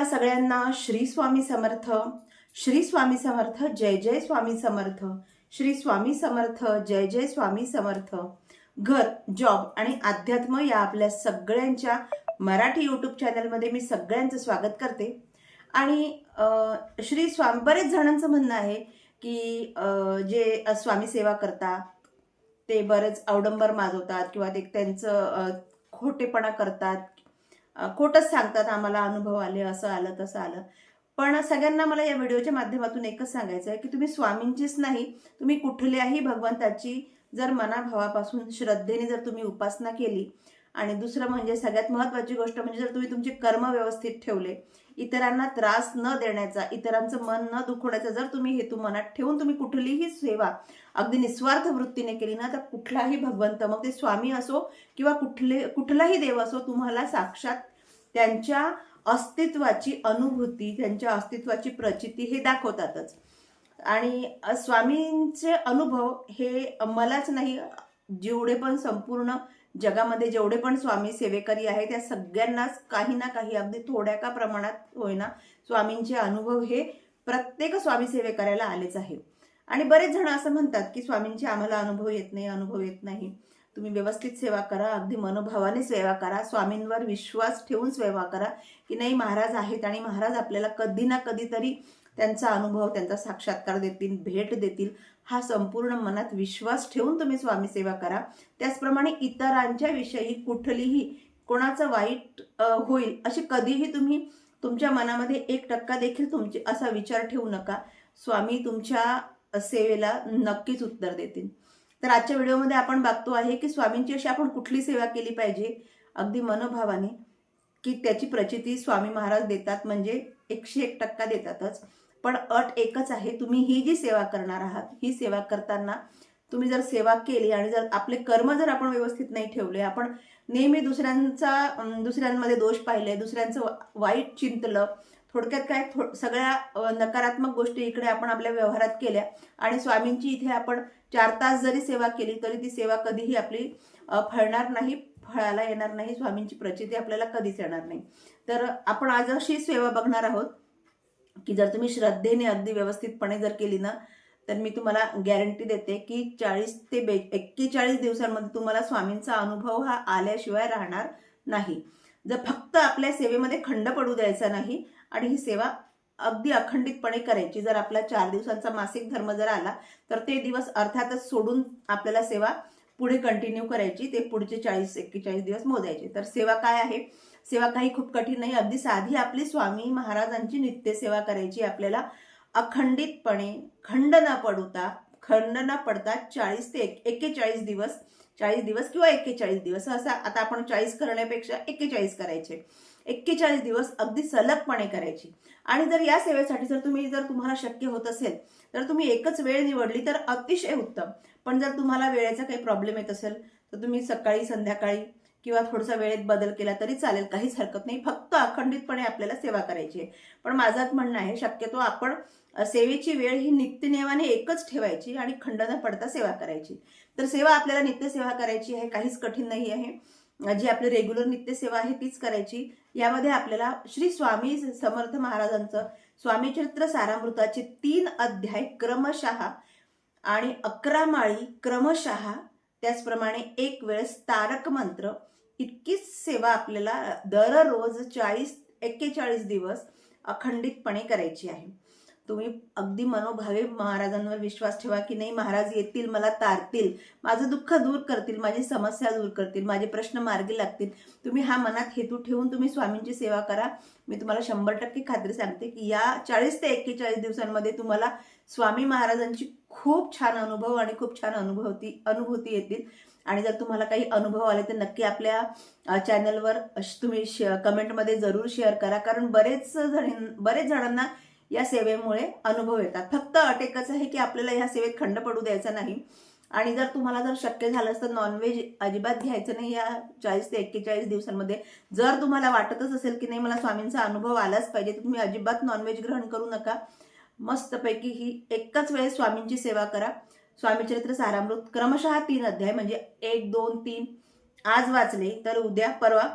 नमस्कार सगळ्यांना. श्री स्वामी समर्थ. श्री स्वामी समर्थ जय जय स्वामी समर्थ. श्री स्वामी समर्थ जय जय स्वामी समर्थ. घर जॉब आणि अध्यात्म या आपल्या सगळ्यांच्या मराठी यूट्यूब चॅनलमध्ये मी सगळ्यांचं स्वागत करते. आणि श्री स्वामी बरेच जणांचं म्हणणं आहे की जे स्वामी सेवा करतात ते बरेच अवडंबर माजवतात किंवा ते त्यांचं खोटेपणा करतात खोटंच सांगतात आम्हाला अनुभव आले असं आलं तसं आलं. पण सगळ्यांना मला या व्हिडिओच्या माध्यमातून एकच सांगायचं आहे की तुम्ही स्वामींचीच नाही तुम्ही कुठल्याही भगवंताची जर मनाभावापासून श्रद्धेने जर तुम्ही उपासना केली आणि दुसरं म्हणजे सगळ्यात महत्त्वाची गोष्ट म्हणजे जर तुम्ही तुमचे कर्म व्यवस्थित ठेवले इतरांना त्रास न देण्याचा इतरांचं मन न दुखवण्याचा जर तुम्ही हेतू मनात ठेवून तुम्ही कुठलीही सेवा अगदी निस्वार्थ वृत्तीने केली ना तर कुठलाही भगवंत मग ते स्वामी असो किंवा कुठले कुठलाही देव असो तुम्हाला साक्षात त्यांच्या अस्तित्वाची अनुभूती त्यांच्या अस्तित्वाची प्रचिती हे दाखवतातच. आणि स्वामींचे अनुभव हे मलाच नाही जेवढे पण संपूर्ण जगामध्ये जेवढे पण स्वामी सेवेकरी आहे त्या सगळ्यांनाच काही ना काही अगदी थोड्या का प्रमाणात होईना स्वामींचे अनुभव हे प्रत्येक स्वामी सेवेकऱ्याला आलेच आहे. आणि बरेच जण असं म्हणतात की स्वामींचे आम्हाला अनुभव येत नाही अनुभव येत नाही. तुम्ही व्यवस्थित सेवा करा अगदी मनोभावाने सेवा करा स्वामींवर विश्वास ठेवून सेवा करा की नाही महाराज आहेत आणि महाराज आपल्याला कधी ना कधीतरी त्यांचा अनुभव त्यांचा साक्षात्कार देतील भेट देतील हा संपूर्ण मनात विश्वास ठेवून तुम्ही स्वामी सेवा करा. त्याचप्रमाणे इतरांच्या विषयी कुठलीही कोणाचं वाईट होईल अशी कधीही तुम्ही तुमच्या मनामध्ये एक टक्का देखील तुमचे असा विचार ठेवू नका. स्वामी तुमच्या सेवेला नक्कीच उत्तर देतील. तर आजच्या व्हिडिओमध्ये आपण बघतो आहे की स्वामींची अशी आपण कुठली सेवा केली पाहिजे? अगदी मनोभावाने की त्याची प्रचिती स्वामी महाराज देतात म्हणजे एकशे एक टक्का देतातच. पण अट एकच आहे तुम्ही ही जी सेवा करणार आहात ही सेवा करताना तुम्ही जर सेवा केली आणि जर आपले कर्म जर आपण व्यवस्थित नाही ठेवले आपण नेहमी दुसऱ्यांचा दुसऱ्यांमध्ये दोष पाहिले दुसऱ्यांचं वाईट चिंतलं थोडक्यात काय थो सगळ्या नकारात्मक गोष्टी इकडे आपण आपल्या व्यवहारात केल्या आणि स्वामींची इथे आपण चार तास जरी सेवा केली तरी ती सेवा कधीही आपली फळणार नाही फळाला येणार नाही स्वामींची प्रचिती आपल्याला कधीच येणार नाही. तर आपण आज अशी सेवा बघणार आहोत की जर तुम्ही श्रद्धेने अगदी व्यवस्थितपणे जर केली ना तर मी तुम्हाला गॅरंटी देते की चाळीस ते बे एक्केचाळीस दिवसांमध्ये तुम्हाला स्वामींचा अनुभव हा आल्याशिवाय राहणार नाही. जर फक्त आपल्या सेवेमध्ये खंड पडू द्यायचा नाही आणि ही सेवा अगदी अखंडितपणे करायची जर आपला चार दिवसांचा मासिक धर्म जर आला तर ते दिवस अर्थातच सोडून आपल्याला सेवा पुढे कंटिन्यू करायची ते पुढचे चाळीस एक्केचाळीस दिवस मोजायचे. तर सेवा काय आहे? सेवा काही खूप कठीण नाही. अगदी साधी आपली स्वामी महाराजांची नित्य सेवा करायची. आपल्याला अखंडितपणे खंड न पडता खंड न पडता चाळीस ते एक एक्केचाळीस दिवस चाळीस दिवस किंवा एक्केचाळीस दिवस असं आता आपण चाळीस करण्यापेक्षा एक्केचाळीस करायचे. एक्केचाळीस दिवस अगदी सलगपणे करायची. आणि जर या सेवेसाठी जर तुम्ही जर तुम्हाला शक्य होत असेल तर तुम्ही एकच वेळ निवडली तर अतिशय उत्तम. पण जर तुम्हाला वेळेचा काही प्रॉब्लेम येत असेल तर तुम्ही सकाळी संध्याकाळी किंवा थोडासा वेळेत बदल केला तरी चालेल काहीच हरकत नाही. फक्त अखंडितपणे आपल्याला सेवा करायची आहे. पण माझं म्हणणं आहे शक्यतो आपण सेवेची वेळ ही नित्यनियमाने एकच ठेवायची आणि खंड न पडता सेवा करायची. तर सेवा आपल्याला नित्यसेवा करायची आहे काहीच कठीण नाही आहे. जी आपली रेग्युलर नित्यसेवा आहे तीच करायची. यामध्ये आपल्याला श्री स्वामी समर्थ महाराजांचं स्वामीचरित्र सारामृताचे तीन अध्याय क्रमशः आणि अकरा माळी क्रमशः त्याचप्रमाणे एक वेळेस तारक मंत्र इतकीच सेवा आपल्याला दररोज चाळीस एक्केचाळीस दिवस अखंडितपणे करायची आहे. तुम्ही अगदी मनोभावे महाराजांवर विश्वास ठेवा की नाही महाराज येतील मला तारतील माझं दुःख दूर करतील माझी समस्या दूर करतील माझे प्रश्न मार्गी लागतील. तुम्ही हा मनात हेतू ठेवून तुम्ही स्वामींची सेवा करा. मी तुम्हाला शंभर टक्के खात्री सांगते की या चाळीस ते एक्केचाळीस दिवसांमध्ये तुम्हाला स्वामी महाराजांची खूप छान अनुभव आणि खूप छान अनुभवती अनुभूती येतील. आणि जर तुम्हाला काही अनुभव आले तर नक्की आपल्या चॅनलवर अश- तुम्ही शे कमेंटमध्ये जरूर शेअर करा. कारण बरेच जण बरेच जणांना या सेवेमुळे अनुभव येतात. फक्त अट एकच आहे की आपल्याला ह्या सेवेत खंड पडू द्यायचा नाही. आणि जर तुम्हाला जर शक्य झालं असतं नॉनव्हेज अजिबात घ्यायचं नाही या चाळीस ते एक्केचाळीस दिवसांमध्ये. जर तुम्हाला वाटतच असेल की नाही मला स्वामींचा अनुभव आलाच पाहिजे तर तुम्ही अजिबात नॉनव्हेज ग्रहण करू नका. मस्तपैकी ही एकच वेळेस स्वामींची सेवा करा. स्वामीचरित्र सारामृत क्रमशः तीन अध्याय म्हणजे एक दोन तीन. आज वाचले तर उद्या परवा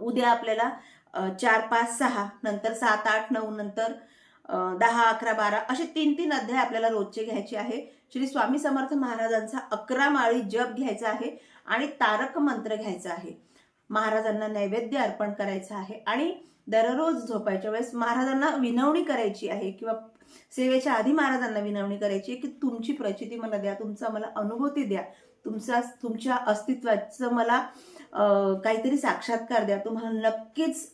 उद्या आपल्याला चार पाच सहा नंतर सात आठ नऊ नंतर दहा अकरा बारा असे तीन तीन अध्याय आपल्याला रोजचे घ्यायचे आहे. श्री स्वामी समर्थ महाराजांचा अकरा माळी जप घ्यायचा आहे आणि तारक मंत्र घ्यायचा आहे. महाराजांना नैवेद्य अर्पण करायचं आहे आणि दररोज झोपायच्या वेळेस महाराजांना विनवणी करायची आहे किंवा सेवेच्या आधी महाराजांना विनवणी करायची आहे की तुमची प्रचिती मला द्या तुमचा मला अनुभूती द्या तुमचा तुमच्या अस्तित्वाचं मला काहीतरी साक्षात्कार द्या. तुम्हाला नक्कीच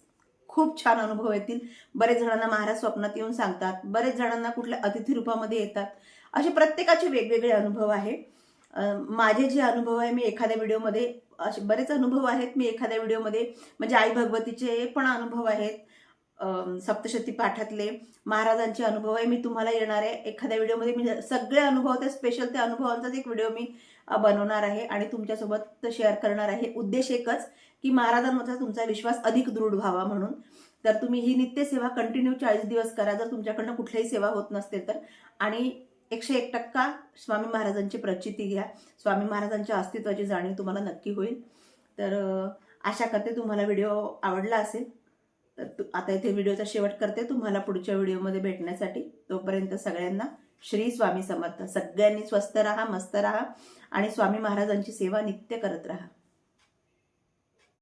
खूप छान अनुभव येतील. बरेच जणांना महाराज स्वप्नात येऊन सांगतात बरेच जणांना कुठल्या अतिथी रूपामध्ये येतात. असे प्रत्येकाचे वेगवेगळे अनुभव आहे. माझे जे अनुभव आहे मी एखाद्या व्हिडिओमध्ये असे बरेच अनुभव आहेत. मी एखाद्या व्हिडिओमध्ये म्हणजे आई भगवतीचे पण अनुभव आहेत. सप्तशती पाठातले महाराजांचे अनुभव आहे. मी तुम्हाला येणार आहे एखाद्या व्हिडिओमध्ये मी सगळे अनुभव ते स्पेशल त्या अनुभवांचाच एक व्हिडिओ मी बनवणार आहे आणि तुमच्यासोबत शेअर करणार आहे. उद्देश एकच की महाराजांवरचा तुमचा विश्वास अधिक दृढ व्हावा म्हणून. तर तुम्ही ही नित्यसेवा कंटिन्यू चाळीस दिवस करा. जर तुमच्याकडनं कुठल्याही सेवा होत नसते तर. आणि एकशे एक टक्का स्वामी महाराजांची प्रचिती घ्या. स्वामी महाराजांच्या अस्तित्वाची जाणीव तुम्हाला नक्की होईल. तर आशा करते तुम्हाला व्हिडिओ आवडला असेल. तर आता इथे व्हिडिओचा शेवट करते तुम्हाला पुढच्या व्हिडिओमध्ये भेटण्यासाठी. तोपर्यंत सगळ्यांना श्री स्वामी समर्थ. सगळ्यांनी स्वस्त राहा मस्त राहा आणि स्वामी महाराजांची सेवा नित्य करत राहा.